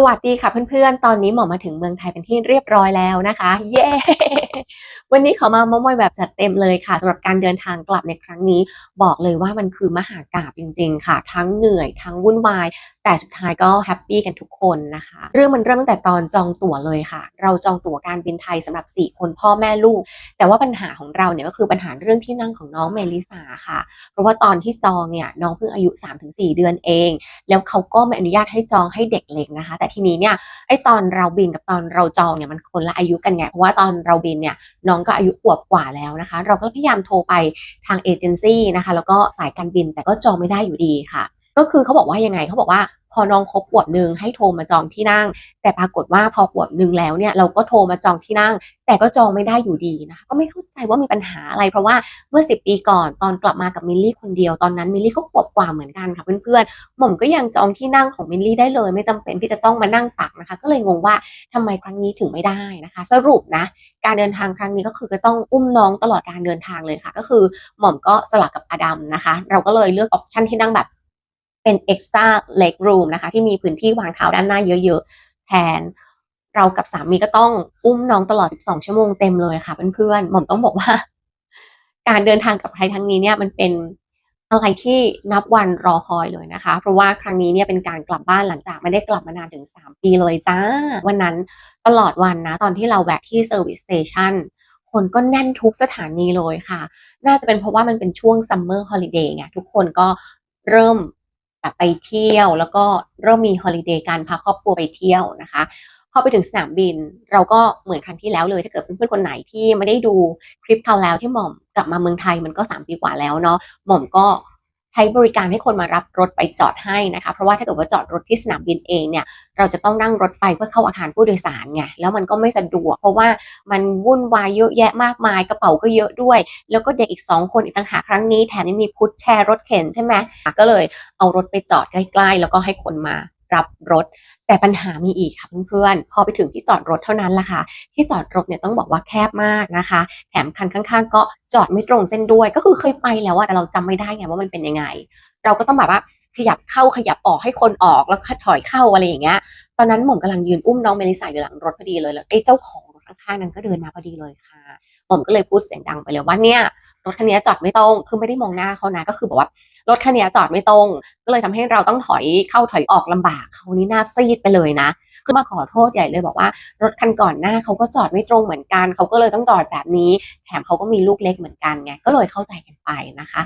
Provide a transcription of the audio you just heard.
สวัสดีค่ะเพื่อนๆ ตอนนี้หมอมาถึงเมืองไทยเป็นที่เรียบร้อยแล้วนะคะ เย้ วันนี้ขอมามอมอยแบบจัดเต็มเลยค่ะสำหรับการเดินทางกลับในครั้งนี้ บอกเลยว่ามันคือมหากาบจริง ๆ ค่ะ ทั้งเหนื่อยทั้งวุ่นวาย แต่สุดท้ายก็แฮปปี้กันทุกคนนะคะ เรื่องมันเริ่มตั้งแต่ตอนจองตั๋วเลยค่ะ เราจองตั๋วการบินไทยสำหรับ 4 คนพ่อแม่ลูก แต่ว่าปัญหาของเราเนี่ยก็คือปัญหาเรื่องที่นั่งของน้องเมลิสาค่ะ เพราะว่าตอนที่จองเนี่ยน้องเพิ่งอายุ 3-4 เดือนเอง แล้วเขาก็ไม่อนุญาตให้จองให้เด็กเล็กนะคะแต่ทีนี้เนี่ยไอตอนเราบินกับตอนเราจองเนี่ยมันคนละอายุกันไงเพราะว่าตอนเราบินเนี่ยน้องก็อายุขวบกว่าแล้วนะคะ เราก็พยายามโทรไปทางเอเจนซี่นะคะแล้วก็สายการบินแต่ก็จองไม่ได้อยู่ดีค่ะ ก็คือเขาบอกว่ายังไงเขาบอกว่า อน้องครบขวบหนึ่งให้โทรมาจองที่นั่ง แต่ปรากฏว่าพอขวบหนึ่งแล้วเนี่ยเราก็โทรมาจองที่นั่ง แต่ก็จองไม่ได้อยู่ดีนะคะก็ไม่เข้าใจว่ามีปัญหาอะไร เพราะว่าเมื่อ 10 ปีก่อนตอนกลับมากับมิลลี่คนเดียวตอนนั้นมิลลี่ก็ขวบกว่าเหมือนกันค่ะเพื่อนๆหม่อมก็ยังจองที่นั่งของมิลลี่ได้เลย ไม่จำเป็นที่จะต้องมานั่งตักนะคะ ก็เลยงงว่าทำไมครั้งนี้ถึงไม่ได้นะคะ สรุปนะการเดินทางครั้งนี้ก็คือก็ต้องอุ้มน้องตลอดการเดินทางเลยค่ะ ก็คือหม่อมก็สลับกับอดัมนะคะ เราก็เลยเลือกออปชันที่นั่งแบบ เป็น extra leg room นะคะ ที่มีพื้นที่วางเท้าด้านหน้าเยอะๆ แทนเรากับสามีก็ต้องอุ้มน้องตลอด 12 ชั่วโมงเต็มเลยค่ะเพื่อนๆหม่อมต้องบอกว่า การเดินทางกับใครครั้งนี้เนี่ยมันเป็นอะไรที่นับวันรอคอยเลยนะคะ เพราะว่าครั้งนี้เนี่ยเป็นการกลับบ้านหลังจากไม่ได้กลับมานานถึง 3 ปีเลยจ้า วันนั้นตลอดวันนะ ตอนที่เราแวะที่ Service Station คนก็แน่นทุกสถานีเลยค่ะ น่าจะเป็นเพราะว่ามันเป็นช่วง Summer Holiday ไงทุกคนก็เริ่ม ไปเที่ยวแล้วก็เริ่มมีฮอลิเดย์การพาครอบครัวไปเที่ยวนะคะพอไปถึงสนามบิน เราก็เหมือนครั้งที่แล้วเลยถ้าเกิดเพื่อนๆคนไหนที่ไม่ได้ดูคลิปเขาแล้วที่หม่อมกลับมาเมืองไทยมันก็ 3 ปีกว่าแล้วเนาะหม่อมก็ ช้บริการให้คนมารับรถไปจอดให้นะคะ เพราะว่าถ้าเกิดว่าจอดรถที่สนามบินเองเนี่ยเราจะต้องนั่งรถไฟเพื่อเข้าอาคารผู้โดยสารไงแล้วมันก็ไม่สะดวก เพราะว่ามันวุ่นวายเยอะแยะมากมายกระเป๋าก็เยอะด้วย แล้วก็เด็กอีก 2 คนอีกต่างหากครั้งนี้แถมยังมีพุทแชร์รถเข็นใช่ไหมก็เลยเอารถไปจอดใกล้ๆ แล้วก็ให้คนมา รับรถ แต่ปัญหามีอีกค่ะเพื่อนๆ พอไปถึงที่จอดรถเท่านั้นละค่ะ ที่จอดรถเนี่ยต้องบอกว่าแคบมากนะคะ แถมคันข้างๆ ก็จอดไม่ตรงเส้นด้วย ก็คือเคยไปแล้วอะแต่เราจำไม่ได้ไงว่ามันเป็นยังไง เราก็ต้องแบบว่าขยับเข้าขยับออกให้คนออกแล้วถอยเข้าอะไรอย่างเงี้ย ตอนนั้นหม่อมกำลังยืนอุ้มน้องเมลิสาอยู่หลังรถพอดีเลยแล้วไอ้เจ้าของรถข้างๆนั้นก็เดินมาพอดีเลยค่ะหม่อมก็เลยพูดเสียงดังไปเลยว่าเนี่ยรถคันนี้จอดไม่ตรงคือไม่ได้มองหน้าเขานะก็คือบอกว่า รถคันนี้จอดไม่ตรง ก็เลยทำให้เราต้องถอยเข้าถอยออกลำบากเขานี่หน้าซีดไปเลยนะก็มาขอโทษใหญ่เลยบอกว่ารถคันก่อนหน้าเขาก็จอดไม่ตรงเหมือนกันเขาก็เลยต้องจอดแบบนี้ แถมเขาก็มีลูกเล็กเหมือนกันไงก็เลยเข้าใจกันไปนะคะ